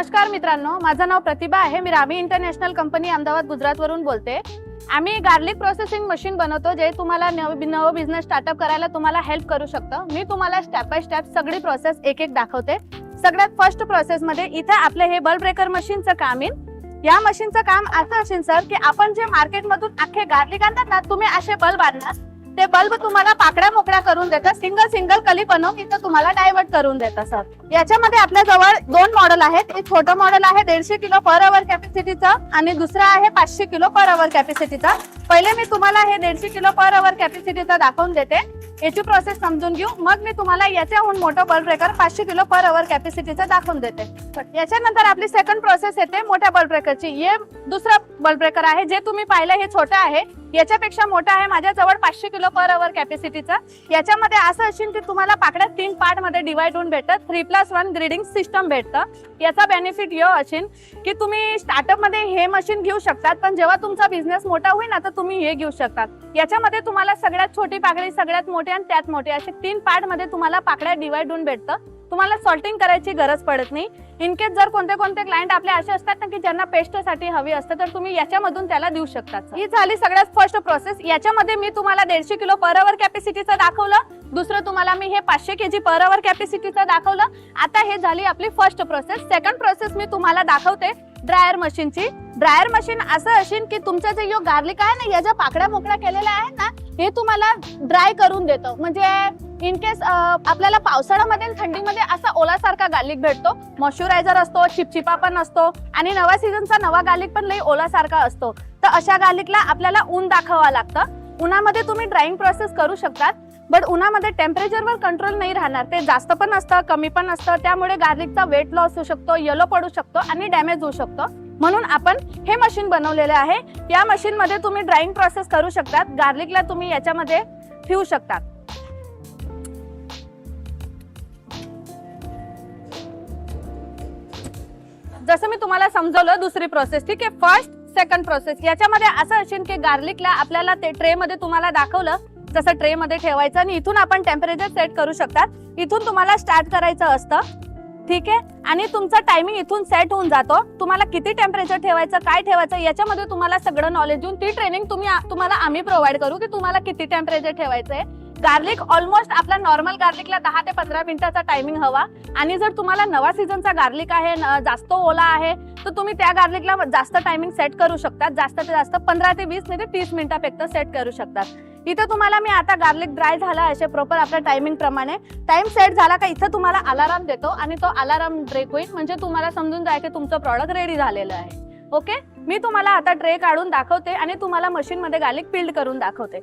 नमस्कार मित्रांनो माझं नाव प्रतिभा आहे. मी रामी इंटरनॅशनल कंपनी अहमदाबाद गुजरातवरून बोलते. आम्ही गार्लिक प्रोसेसिंग मशीन बनवतो जे तुम्हाला नव नवं बिझनेस स्टार्टअप करायला तुम्हाला हेल्प करू शकतं. मी तुम्हाला स्टेप बाय स्टेप सगळी प्रोसेस एक एक दाखवते. सगळ्यात फर्स्ट प्रोसेस मध्ये इथे आपलं हे बल्ब ब्रेकर मशीनचं काम येईल. या मशीनचं काम असं असेल सर की आपण जे मार्केटमधून अख्खे गार्लिक आणतात ना तुम्ही असे बल्ब आणणार. ते बल्ब तुम्हाला पाकड्या मोकड्या करून देतात सिंगल सिंगल कली बनवून तिथं तुम्हाला डायव्हर्ट करून देतात सर याच्यामध्ये आपल्या जवळ दोन मॉडेल आहेत. एक छोटं मॉडेल आहे दीडशे किलो पर अवर कॅपॅसिटीचं आणि दुसरं आहे पाचशे किलो पर अवर कॅपॅसिटीचा पहिले मी तुम्हाला हे दीडशे किलो पर अवर कॅपॅसिटीचा दाखवून देते. याची प्रोसेस समजून घेऊ. मग मी तुम्हाला याच्याहून मोठं बल्ब ब्रेकर पाचशे किलो पर अवर कॅपॅसिटीचा दाखवून देते. याच्यानंतर आपली सेकंड प्रोसेस येते मोठ्या बल्ब ब्रेकरची हे दुसरं बल्ब ब्रेकर आहे जे तुम्ही पाहिलं हे छोटं आहे. याच्यापेक्षा मोठा आहे माझ्याजवळ पाचशे किलो पर अवर कॅपॅसिटीचा याच्यामध्ये असं असेल की तुम्हाला पाकड्या तीन पार्टमध्ये डिवाइड होऊन भेटत three plus one grading system भेटतं. याचा बेनिफिट यो असेल की तुम्ही स्टार्टअपमध्ये हे मशीन घेऊ शकतात पण जेव्हा तुमचा बिझनेस मोठा होईल ना तर तुम्ही हे घेऊ शकतात. याच्यामध्ये तुम्हाला सगळ्यात छोटी पाकडी सगळ्यात मोठी आणि त्यात मोठी असे तीन पार्टमध्ये तुम्हाला पाकड्या डिवाइड होऊन भेटतं. तुम्हाला सॉल्टिंग करायची गरज पडत नाही. इनकेस जर कोणते कोणते क्लायंट आपले असे असतात ना की ज्यांना पेस्टसाठी हवी असतं तर तुम्ही याच्यामधून त्याला देऊ शकतात ही झाली सगळ्यात फर्स्ट प्रोसेस याच्यामध्ये मी तुम्हाला दीडशे किलो पर अवर कॅपॅसिटीचं दाखवलं. दुसरं तुम्हाला मी हे पाचशे केजी पर अवर कॅपॅसिटीचं दाखवलं. आता हे झाली आपली फर्स्ट प्रोसेस सेकंड प्रोसेस मी तुम्हाला दाखवते. ड्रायर मशीनची ड्रायर मशीन असं असेल की तुमचं जे यो गार्लिक आहे ना या ज्या पाकड्या मोकड्या केलेल्या आहेत ना हे तुम्हाला ड्राय करून देतं. म्हणजे इन केस आपल्याला पावसाळ्यामध्ये थंडीमध्ये असा ओलासारखा गार्लिक भेटतो. मॉइश्चरायझर असतो चिपचिपा पण असतो आणि नवा सीझनचा नवा गार्लिक पण लई ओलासारखा असतो. तर अशा गार्लिकला आपल्याला ऊन दाखवावं लागतं. उन्हामध्ये तुम्ही ड्राईंग प्रोसेस करू शकतात. बट उन्हामध्ये टेम्परेचरवर कंट्रोल नाही राहणार. ते जास्त पण असतं कमी पण असतं. त्यामुळे गार्लिकचा वेट लॉस होऊ शकतो येलो पडू शकतो आणि डॅमेज होऊ शकतो. म्हणून आपण हे मशीन बनवलेले आहे. या मशीनमध्ये तुम्ही ड्राईंग प्रोसेस करू शकतात. गार्लिकला तुम्ही याच्यामध्ये ठेवू शकतात. जसं मी तुम्हाला समजवलं दुसरी प्रोसेस ठीक आहे? फर्स्ट सेकंड प्रोसेस याच्यामध्ये असं असेल की गार्लिकला आपल्याला ते ट्रे मध्ये तुम्हाला दाखवलं जसं ट्रे मध्ये ठेवायचं आणि इथून आपण टेम्परेचर सेट करू शकतात. इथून तुम्हाला स्टार्ट करायचं असतं. ठीक आहे? आणि तुमचा टायमिंग इथून सेट होऊन जातो. तुम्हाला किती टेम्परेचर ठेवायचं काय ठेवायचं याच्यामध्ये तुम्हाला सगळं नॉलेज देऊन ती ट्रेनिंग तुम्ही तुम्हाला आम्ही प्रोव्हाइड करू की तुम्हाला किती टेम्परेचर ठेवायचं आहे. गार्लिक ऑलमोस्ट आपला नॉर्मल गार्लिकला दहा ते पंधरा मिनिटाचा टायमिंग हवा. आणि जर तुम्हाला नवा सीझनचा गार्लिक आहे न- जास्त ओला आहे तर तुम्ही त्या गार्लिकला जास्त टायमिंग सेट करू शकतात. जास्त ते जास्त पंधरा ते वीस नाही ते तीस मिनिटापेक्षा सेट करू शकतात. इथं तुम्हाला मी आता गार्लिक ड्राय झाला असे प्रॉपर आपल्या टायमिंग प्रमाणे. टाइम सेट झाला का इथं तुम्हाला अलाराम देतो आणि तो अलाराम ब्रेक होईल. म्हणजे तुम्हाला समजून जाय की तुमचं प्रॉडक्ट रेडी झालेलं आहे. ओके मी तुम्हाला आता ट्रे काढून दाखवते आणि तुम्हाला मशीन मध्ये गार्लिक पिल्ड करून दाखवते.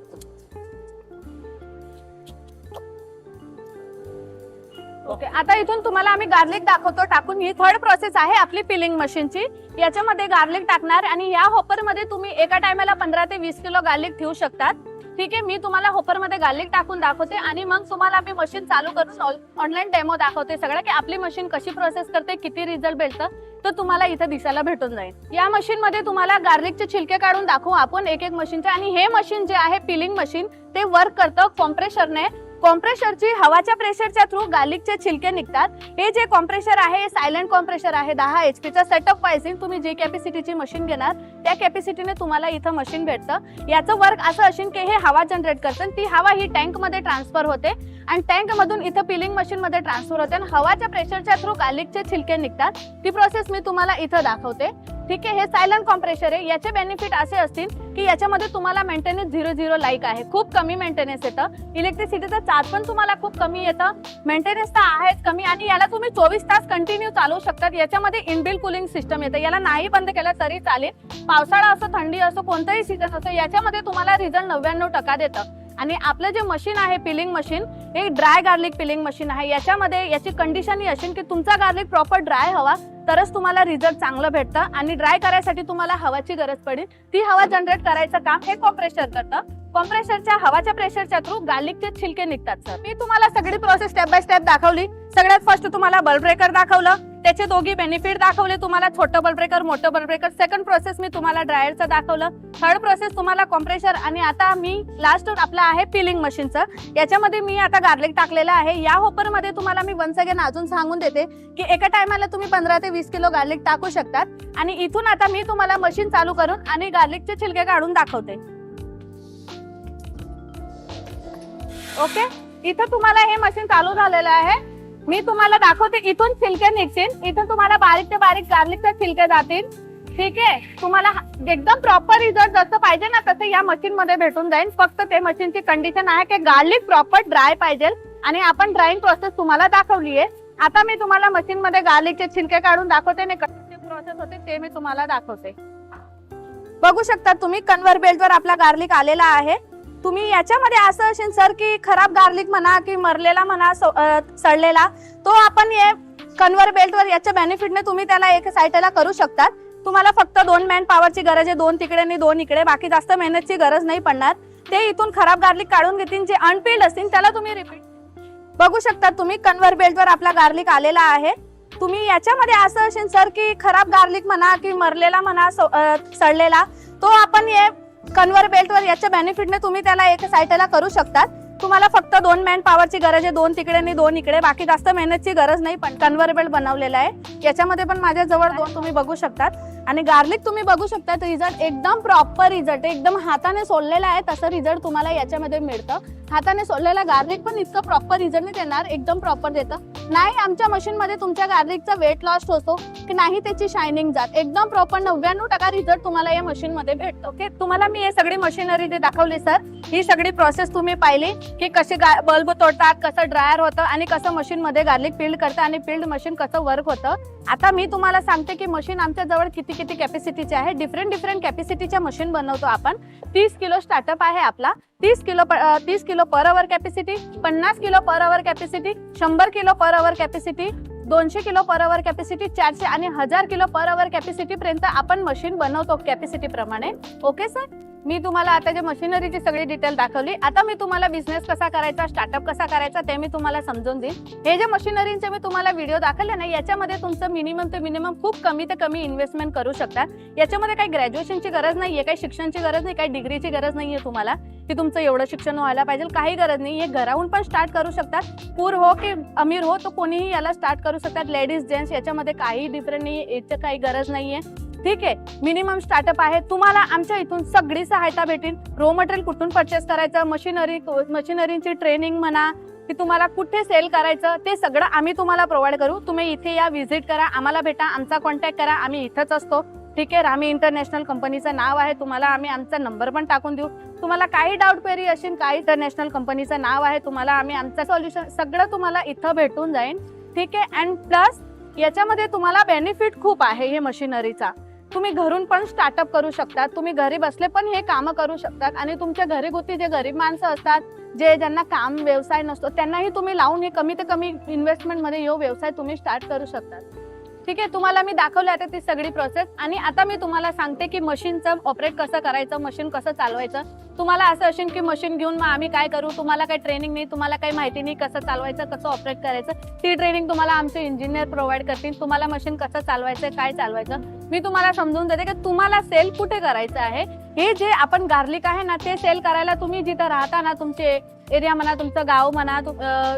ओके आता इथून तुम्हाला आम्ही गार्लिक दाखवतो. टाकून ही थर्ड प्रोसेस आहे आपली पिलिंग मशीनची याच्यामध्ये गार्लिक टाकणार आणि या हॉपरमध्ये तुम्ही एका टायमाला पंधरा ते वीस किलो गार्लिक ठेवू शकतात. ठीक आहे मी तुम्हाला होपरमध्ये गार्लिक टाकून दाखवते आणि मग तुम्हाला मी मशीन चालू करून ऑनलाईन डेमो दाखवते सगळं की आपली मशीन कशी प्रोसेस करते किती रिझल्ट भेटतं तर तुम्हाला इथं दिसायला भेटून जाईल. या मशीन मध्ये तुम्हाला गार्लिकचे छिलके काढून दाखवू आपण एक एक मशीनचे आणि हे मशीन जे आहे पिलिंग मशीन ते वर्क करतं कॉम्प्रेशरने कॉम्प्रेशरची हवाच्या प्रेशरच्या थ्रू गार्लिकचे छिलके निघतात. हे जे कॉम्प्रेशर आहे सायलेंट कॉम्प्रेशर आहे दहा एच पीचा सेटअप वायझिंग तुम्ही जी कॅपॅसिटीची मशीन घेणार त्या कॅपॅसिटीने तुम्हाला इथं मशीन भेटतं. याचं वर्क असं असेल की हे हवा जनरेट करतं ती हवा ही टँकमध्ये ट्रान्सफर होते. आणि टँक मधून इथं पिलिंग मशीन मध्ये ट्रान्सफर होते. आणि हवाच्या प्रेशरच्या थ्रू गार्लिकचे छिलके निघतात. ती प्रोसेस मी तुम्हाला इथं दाखवते. ठीक आहे? हे सायलंट कॉम्प्रेशर आहे. याचे बेनिफिट असे असतील की याच्यामध्ये तुम्हाला मेंटेनन्स झिरो झिरो लाईक आहे. खूप कमी मेंटेनन्स येतं. इलेक्ट्रिसिटीचा चार्ज पण तुम्हाला खूप कमी येतं. मेंटेनन्स तर आहेच कमी आणि याला तुम्ही चोवीस तास कंटिन्यू चालू शकतात. याच्यामध्ये इनबिल कुलिंग सिस्टम येतं. याला नाही बंद केलं तरी चालेल. पावसाळा असो थंडी असो कोणताही सीझन असो याच्यामध्ये तुम्हाला रिझल्ट नव्याण्णव टक्का देतं. आणि आपलं जे मशीन आहे पिलिंग मशीन हे ड्राय गार्लिक पिलिंग मशीन आहे. याच्यामध्ये याची कंडिशन ही असेल की तुमचा गार्लिक प्रॉपर ड्राय हवा तरच तुम्हाला रिझल्ट चांगलं भेटतं. आणि ड्राय करायसाठी तुम्हाला हवाची गरज पडेल. ती हवा जनरेट करायचं काम हे कॉम्प्रेशर करतं. कॉम्प्रेशरच्या हवाच्या प्रेशरच्या थ्रू गार्लिकचे छिलके निघतात सर मी तुम्हाला सगळी प्रोसेस स्टेप बाय स्टेप दाखवली. सगळ्यात फर्स्ट तुम्हाला बल्ब ब्रेकर दाखवलं. त्याचे दोघी बेनिफिट दाखवले तुम्हाला. छोटं बल्ब ब्रेकर मोठं बल्ब ब्रेकर सेकंड प्रोसेस मी तुम्हाला ड्रायरचं दाखवलं. थर्ड प्रोसेस तुम्हाला कॉम्प्रेशर आणि आता मी लास्ट आपला आहे पिलिंग मशीनचं याच्यामध्ये मी आता गार्लिक टाकलेलं आहे. या होपरमध्ये तुम्हाला मी वन्स अगेन अजून सांगून देते की एका टायमाला तुम्ही पंधरा ते वीस किलो गार्लिक टाकू शकतात. आणि इथून आता मी तुम्हाला मशीन चालू करून आणि गार्लिकचे छिलके काढून दाखवते. ओके इथं तुम्हाला हे मशीन चालू झालेलं आहे. मी तुम्हाला दाखवते इथून छिलके निघतील इथून तुम्हाला बारीक ते बारीक गार्लिकचे छिलके जातील. ठीक आहे? तुम्हाला एकदम प्रॉपर रिझल्ट जसं पाहिजे ना तसं या मशीन मध्ये भेटून जाईल. फक्त ते मशीनची कंडिशन आहे की गार्लिक प्रॉपर ड्राय पाहिजे. आणि आपण ड्राईंग प्रोसेस तुम्हाला दाखवली आहे. आता मी तुम्हाला मशीन मध्ये गार्लिकचे छिलके काढून दाखवते आणि कशी प्रोसेस होते ते मी तुम्हाला दाखवते. बघू शकता तुम्ही कन्व्हर बेल्ट वर आपला गार्लिक आलेला आहे. तुम्ही याच्यामध्ये असं असेल सर की खराब गार्लिक म्हणा की मरलेला म्हणा सो- सडलेला तो आपण हे कन्व्हर बेल्टवर याच्या बेनिफिटने तुम्ही त्याला एक साईडला करू शकतात. तुम्हाला फक्त दोन मॅन पॉवरची गरज आहे दोन तिकडे आणि दोन इकडे. बाकी जास्त मेहनतची गरज नाही पडणार. ते इथून खराब गार्लिक काढून घेतील जे अनपिल्ड असतील त्याला तुम्ही रिपीट बघू शकता तुम्ही कन्व्हर बेल्टवर आपला गार्लिक आलेला आहे. तुम्ही याच्यामध्ये असं असेल सर की खराब गार्लिक म्हणा की मरलेला म्हणा सो- सडलेला तो आपण हे कन्व्हर बेल्टवर याच्या बेनिफिटने तुम्ही त्याला एक साईडला करू शकतात. तुम्हाला फक्त दोन मॅन पॉवरची गरज आहे दोन तिकडे आणि दोन इकडे. बाकी जास्त मेहनतची गरज नाही पण कन्व्हर बेल्ट बनवलेला आहे. याच्यामध्ये पण माझ्या जवळ दोन तुम्ही बघू शकतात. आणि गार्लिक तुम्ही बघू शकता रिझल्ट एकदम प्रॉपर रिझल्ट एकदम हाताने सोडलेला आहे तसं रिझल्ट तुम्हाला याच्यामध्ये मिळतं. हाताने सोडलेला गार्लिक पण इतकं प्रॉपर रिझल्ट नाही देणार एकदम प्रॉपर देतं. नाही आमच्या मशीन मध्ये तुमच्या गार्लिकचा वेट लॉस होतो की नाही त्याची शायनिंग जात. एकदम प्रॉपर नव्याण्णव टक्का रिझल्ट तुम्हाला या मशीन मध्ये भेटतो. ओके तुम्हाला मी हे सगळी मशीनरी जे दाखवली सर ही सगळी प्रोसेस तुम्ही पाहिली की कसे बल्ब तोडतात कसं ड्रायर होतं आणि कसं मशीन मध्ये गार्लिक फिल्ड करतं आणि फिल्ड मशीन कसं वर्क होतं. आता मी तुम्हाला सांगते की मशीन आमच्या जवळ किती किती कॅपॅसिटीचे आहे. डिफरंट डिफरंट कॅपॅसिटीच्या मशीन बनवतो आपण. तीस किलो स्टार्टअप आहे आपला. तीस किलो प- तीस किलो पर अवर कॅपॅसिटी पन्नास किलो पर अवर कॅपॅसिटी शंभर किलो पर अवर कॅपॅसिटी दोनशे किलो पर अवर कॅपॅसिटी चारशे आणि हजार किलो पर अवर कॅपॅसिटी पर्यंत आपण मशीन बनवतो कॅपॅसिटी प्रमाणे. ओके सर मी तुम्हाला आता जे मशिनरीची सगळी डिटेल दाखवली आता मी तुम्हाला बिझनेस कसा करायचा स्टार्टअप कसा करायचा ते मी तुम्हाला समजून देईन. हे जे मशीनरींचे मी तुम्हाला व्हिडिओ दाखवले ना याच्यामध्ये तुमचं मिनिमम ते मिनिमम खूप कमी ते कमी इन्व्हेस्टमेंट करू शकतात. याच्यामध्ये काही ग्रॅज्युएशनची गरज नाहीये काही शिक्षणची गरज नाही काही डिग्रीची गरज नाहीये तुम्हाला. की तुमचं एवढं शिक्षण व्हायला पाहिजे काही गरज नाही हे घराहून पण स्टार्ट करू शकतात. पूर हो की अमीर हो तो कोणीही याला स्टार्ट करू शकतात. लेडीज जेंट्स याच्यामध्ये काही डिफरंट नाही याचं काही गरज नाहीये. ठीक आहे. मिनिमम स्टार्टअप आहे. तुम्हाला आमच्या इथून सगळी सहायता भेटेल. रो मटेरियल कुठून परचेस करायचं? मशिनरी मशिनरीची ट्रेनिंग म्हणा की तुम्हाला कुठे सेल करायचं ते सगळं आम्ही तुम्हाला प्रोव्हाइड करू. तुम्ही इथे या व्हिजिट करा आम्हाला भेटा आमचा कॉन्टॅक्ट करा. आम्ही इथंच असतो. ठीक आहे? रामी इंटरनॅशनल कंपनीचं नाव आहे. तुम्हाला आम्ही आमचा नंबर पण टाकून देऊ. तुम्हाला काही डाऊट पेरी असेल काही इंटरनॅशनल कंपनीचं नाव आहे तुम्हाला आम्ही आमचं सोल्युशन सगळं तुम्हाला इथं भेटून जाईल. ठीक आहे? अँड प्लस याच्यामध्ये तुम्हाला बेनिफिट खूप आहे हे मशिनरीचा तुम्ही घरून पण स्टार्टअप करू शकता तुम्ही घरी बसले पण हे कामं करू शकतात आणि तुमच्या घरीगुती जे गरीब माणसं असतात जे ज्यांना काम व्यवसाय नसतो त्यांनाही तुम्ही लावून हे कमी ते कमी इन्व्हेस्टमेंटमध्ये येऊ यो व्यवसाय तुम्ही स्टार्ट करू शकतात. ठीक आहे तुम्हाला मी दाखवले आता ती सगळी प्रोसेस आणि आता मी तुम्हाला सांगते की मशीनचं ऑपरेट कसं करायचं मशीन कसं चालवायचं. तुम्हाला असं असेल की मशीन घेऊन मग आम्ही काय करू? तुम्हाला काही ट्रेनिंग नाही तुम्हाला काही माहिती नाही कसं चालवायचं कसं ऑपरेट करायचं. ती ट्रेनिंग तुम्हाला आमचे इंजिनियर प्रोव्हाइड करतील. तुम्हाला मशीन कसं चालवायचं काय चालवायचं मी तुम्हाला समजून देते की तुम्हाला सेल कुठे करायचं आहे. हे जे आपण गार्लिक आहे ना ते सेल करायला तुम्ही जिथं राहता ना तुमचे एरिया म्हणा तुमचं गाव म्हणा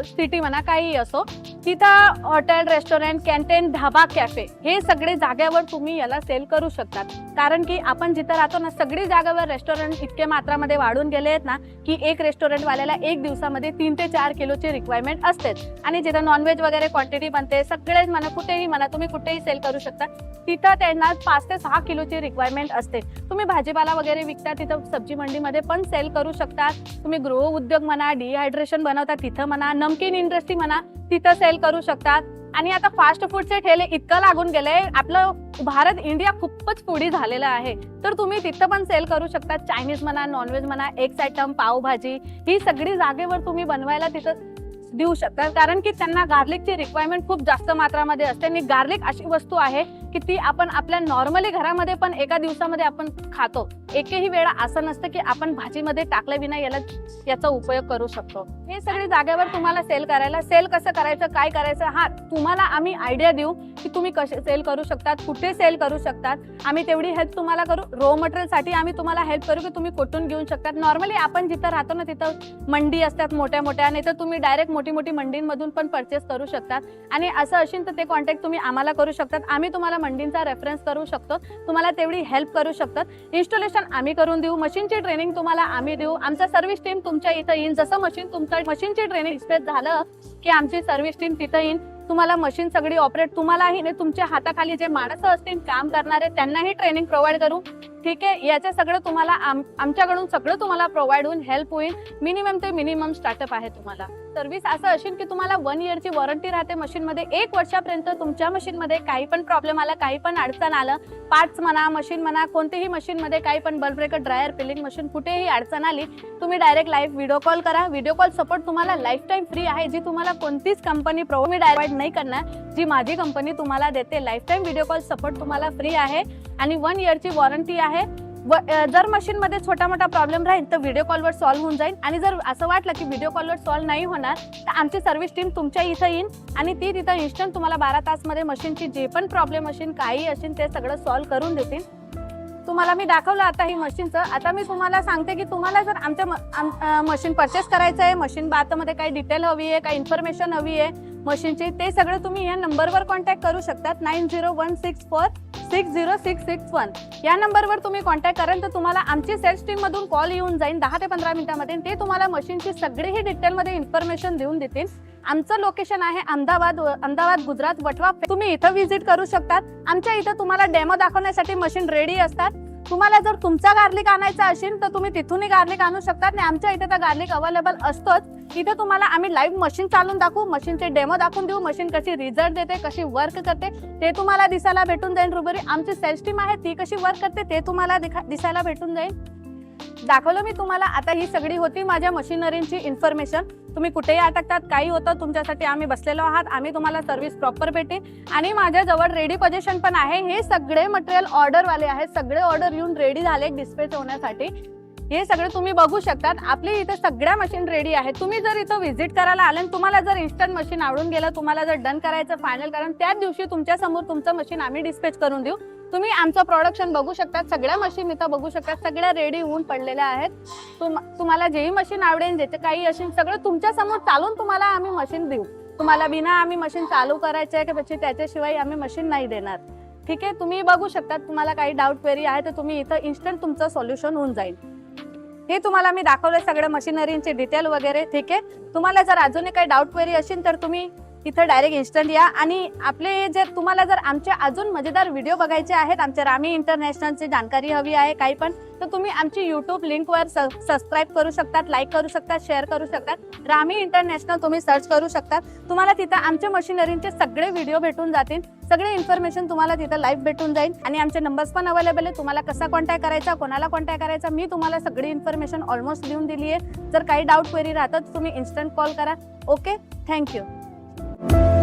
सिटी म्हणा काही असो तिथं hotel restaurant canteen dhaba cafe हे सगळे जाग्यावर तुम्ही याला सेल करू शकतात. कारण की आपण जिथं राहतो ना सगळी जागेवर रेस्टॉरंट इतके मात्रामध्ये वाढून गेले आहेत ना की एक रेस्टॉरंटवाल्याला एक दिवसामध्ये तीन ते चार किलोची रिक्वायरमेंट असते आणि जिथं नॉनव्हेज वगैरे क्वांटिटी बनते सगळेच म्हणा कुठेही म्हणा तुम्ही कुठेही सेल करू शकता तिथं त्यांना पाच ते सहा किलोची रिक्वायरमेंट असते. तुम्ही भाजीपाला वगैरे विकता तिथं सब्जी मंडीमध्ये पण सेल करू शकता. तुम्ही गृह उद्योग म्हणा डिहायड्रेशन बनवतात तिथं म्हणा नमकीन इंडस्ट्री म्हणा तिथं सेल करू शकतात. आणि आता फास्ट फूडचे ठेले इतकं लागून गेले आपलं भारत इंडिया खूपच पुढे झालेलं आहे. तर तुम्ही तिथं पण सेल करू शकता. चायनीज म्हणा नॉनव्हेज म्हणा एग्स आयटम पावभाजी ही सगळी जागेवर तुम्ही बनवायला तिथं देऊ शकता. कारण की त्यांना गार्लिकची रिक्वायरमेंट खूप जास्त मात्रामध्ये असते आणि गार्लिक अशी वस्तू आहे ती आपण आपल्या नॉर्मली घरामध्ये पण एका दिवसामध्ये आपण खातो. एकही वेळा असं नसतं की आपण भाजीमध्ये टाकल्याविना याला याचा उपयोग करू शकतो. हे सगळी जागेवर तुम्हाला सेल करायला सेल कसं करायचं काय करायचं हा तुम्हाला आम्ही आयडिया देऊ की तुम्ही कसे सेल करू शकतात कुठे सेल करू शकतात. आम्ही तेवढी हेल्प तुम्हाला करू. रॉ मटेरियलसाठी आम्ही तुम्हाला हेल्प करू की तुम्ही कुठून घेऊ शकतात. नॉर्मली आपण जिथं राहतो ना तिथं मंडी असतात मोठ्या मोठ्या नाही तर तुम्ही डायरेक्ट मोठी मोठी मंडींमधून पण परचेस करू शकतात. आणि असं असेल तर ते कॉन्टॅक्ट तुम्ही आम्हाला करू शकतात. आम्ही तुम्हाला मंडींचा रेफरन्स करू शकतो. तुम्हाला तेवढी हेल्प करू शकतात. इन्स्टॉलेशन आम्ही करून देऊ. मशीनची ट्रेनिंग तुम्हाला आम्ही देऊ. आमचा सर्व्हिस टीम तुमच्या इथं येईन जसं मशीन तुमचं मशीनची ट्रेनिंग एक्सप्रेस झालं की आमची सर्व्हिस टीम तिथं येईन तुम्हाला मशीन सगळी ऑपरेट तुम्हालाही नाही तुमच्या हाताखाली जे माणसं असतील काम करणारे त्यांनाही ट्रेनिंग प्रोव्हाइड करू. ठीक आहे? याचं सगळं तुम्हाला आम- आमच्याकडून सगळं तुम्हाला प्रोव्हाइड होऊन हेल्प होईल. मिनिमम ते मिनिमम स्टार्टअप आहे तुम्हाला. सर्व्हिस असं असेल की तुम्हाला वन इयरची वॉरंटी राहते मशीनमध्ये एक वर्षापर्यंत तुमच्या मशीनमध्ये काही पण प्रॉब्लेम आला काही पण अडचण आलं पार्ट्स म्हणा मशीन म्हणा कोणतेही मशीनमध्ये काही पण bulb breaker dryer peeling machine कुठेही अडचण आली तुम्ही डायरेक्ट लाईव्ह व्हिडिओ कॉल करा. व्हिडिओ कॉल सपोर्ट तुम्हाला लाईफ टाईम फ्री आहे जी तुम्हाला कोणतीच कंपनी प्रोव्हाइड नाही करणार जी माझी कंपनी तुम्हाला देते. Lifetime video call support तुम्हाला फ्री आहे. आणि वन इयरची वॉरंटी आहे. व जर मशीनमध्ये छोटा मोठा प्रॉब्लेम राहील तर व्हिडिओ कॉलवर सॉल्व्ह होऊन जाईल. आणि जर असं वाटलं की व्हिडिओ कॉलवर सॉल्व्ह नाही होणार तर आमची सर्व्हिस टीम तुमच्या इथं येईन आणि ती तिथं इन्स्टंट तुम्हाला बारा तासमध्ये मशीनची जे पण प्रॉब्लेम असेल काही असेल ते सगळं सॉल्व्ह करून देतील. तुम्हाला मी दाखवलं आता ही मशीनचं. आता मी तुम्हाला सांगते की तुम्हाला जर आमच्या मशीन परचेस करायचं आहे मशीन बातमध्ये काही डिटेल हवी आहे काही इन्फॉर्मेशन हवी आहे मशीनचे ते सगळं तुम्ही या नंबरवर कॉन्टॅक्ट करू शकतात. Nine zero one six four six zero six six one. या नंबरवर तुम्ही कॉन्टॅक्ट कराल तर तुम्हाला आमची सेल्स टीम मधून कॉल येऊन जाईल. दहा ते पंधरा मिनिटांमध्ये ते तुम्हाला मशीनची सगळीही डिटेलमध्ये इन्फॉर्मेशन देऊन देतील. आमचं लोकेशन आहे अहमदाबाद अहमदाबाद गुजरात वटवा तुम्ही इथं व्हिजिट करू शकतात. आमच्या इथं तुम्हाला डेमो दाखवण्यासाठी मशीन रेडी असतात. तुम्हाला जर तुमचा गार्लिक आणायचा असेल तर तुम्ही तिथूनही गार्लिक आणू शकतात. आणि आमच्या इथे तर गार्लिक अवेलेबल असतोच. इथे तुम्हाला आम्ही लाईव्ह मशीन चालून दाखवू मशीनचे डेमो दाखवून देऊ मशीन कशी रिझल्ट देते कशी वर्क करते ते तुम्हाला दिसायला भेटून जाईल. रुबरी आमची सेल्स टीम आहे ती कशी वर्क करते ते तुम्हाला दिखा- दिसायला भेटून जाईल. दाखवलं मी तुम्हाला. आता ही सगळी होती माझ्या मशीनरींची इन्फॉर्मेशन तुम्ही कुठेही अटकतात काही होतं तुमच्यासाठी आम्ही बसलेलो आहात आम्ही तुम्हाला सर्व्हिस प्रॉपर भेटेल आणि माझ्याजवळ रेडी पोझिशन पण आहे. हे सगळे मटेरियल ऑर्डरवाले आहेत. सगळे ऑर्डर येऊन रेडी झाले डिस्पॅच होण्यासाठी. हे सगळे तुम्ही बघू शकतात. आपली इथे सगळ्या मशीन रेडी आहेत. तुम्ही जर इथं व्हिजिट करायला आले आणि तुम्हाला जर इन्स्टंट मशीन आवडून गेलं तुम्हाला जर डन करायचं फायनल कारण त्याच दिवशी तुमच्यासमोर तुमचं मशीन आम्ही डिस्पॅच करून देऊ. तुम्ही आमचं प्रोडक्शन बघू शकतात सगळ्या मशीन इथं बघू शकतात सगळ्या रेडी होऊन पडलेल्या आहेत. तुम- तुम्हाला जेही मशीन आवडेल ज्याचे काही असेल सगळं तुमच्यासमोर चालून तुम्हाला आम्ही मशीन देऊ. तुम्हाला बिना आम्ही मशीन चालू करायचे आहे की पक्षी त्याच्याशिवाय आम्ही मशीन नाही देणार. ठीक आहे? तुम्ही बघू शकतात तुम्हाला काही डाऊट क्वेरी आहे तर तुम्ही इथं इन्स्टंट तुमचं सोल्युशन होऊन जाईल. हे तुम्हाला मी दाखवलं सगळं मशिनरीचे डिटेल वगैरे. ठीक आहे? तुम्हाला जर अजूनही काही डाऊट क्वेरी असेल तर तुम्ही इथं डायरेक्ट इन्स्टंट या. आणि आपले जे तुम्हाला जर आमचे अजून मजेदार व्हिडिओ बघायचे आहेत आमच्या रामी इंटरनॅशनलची जानकारी हवी आहे काही पण तर तुम्ही आमची युट्यूब लिंकवर सबस्क्राईब करू शकतात लाईक करू शकतात शेअर करू शकतात. रामी इंटरनॅशनल तुम्ही सर्च करू शकतात. तुम्हाला तिथं आमच्या मशिनरींचे सगळे व्हिडिओ भेटून जातील. सगळे इन्फॉर्मेशन तुम्हाला तिथं लाईव्ह भेटून जाईल. आणि आमचे नंबर्स पण अवेलेबल आहे तुम्हाला कसा कॉन्टॅक्ट करायचा कोणाला कॉन्टॅक्ट करायचा मी तुम्हाला सगळी इन्फॉर्मेशन ऑलमोस्ट देऊन दिली आहे जर काही डाऊट क्वेरी राहतात तुम्ही इन्स्टंट कॉल करा. Okay thank you you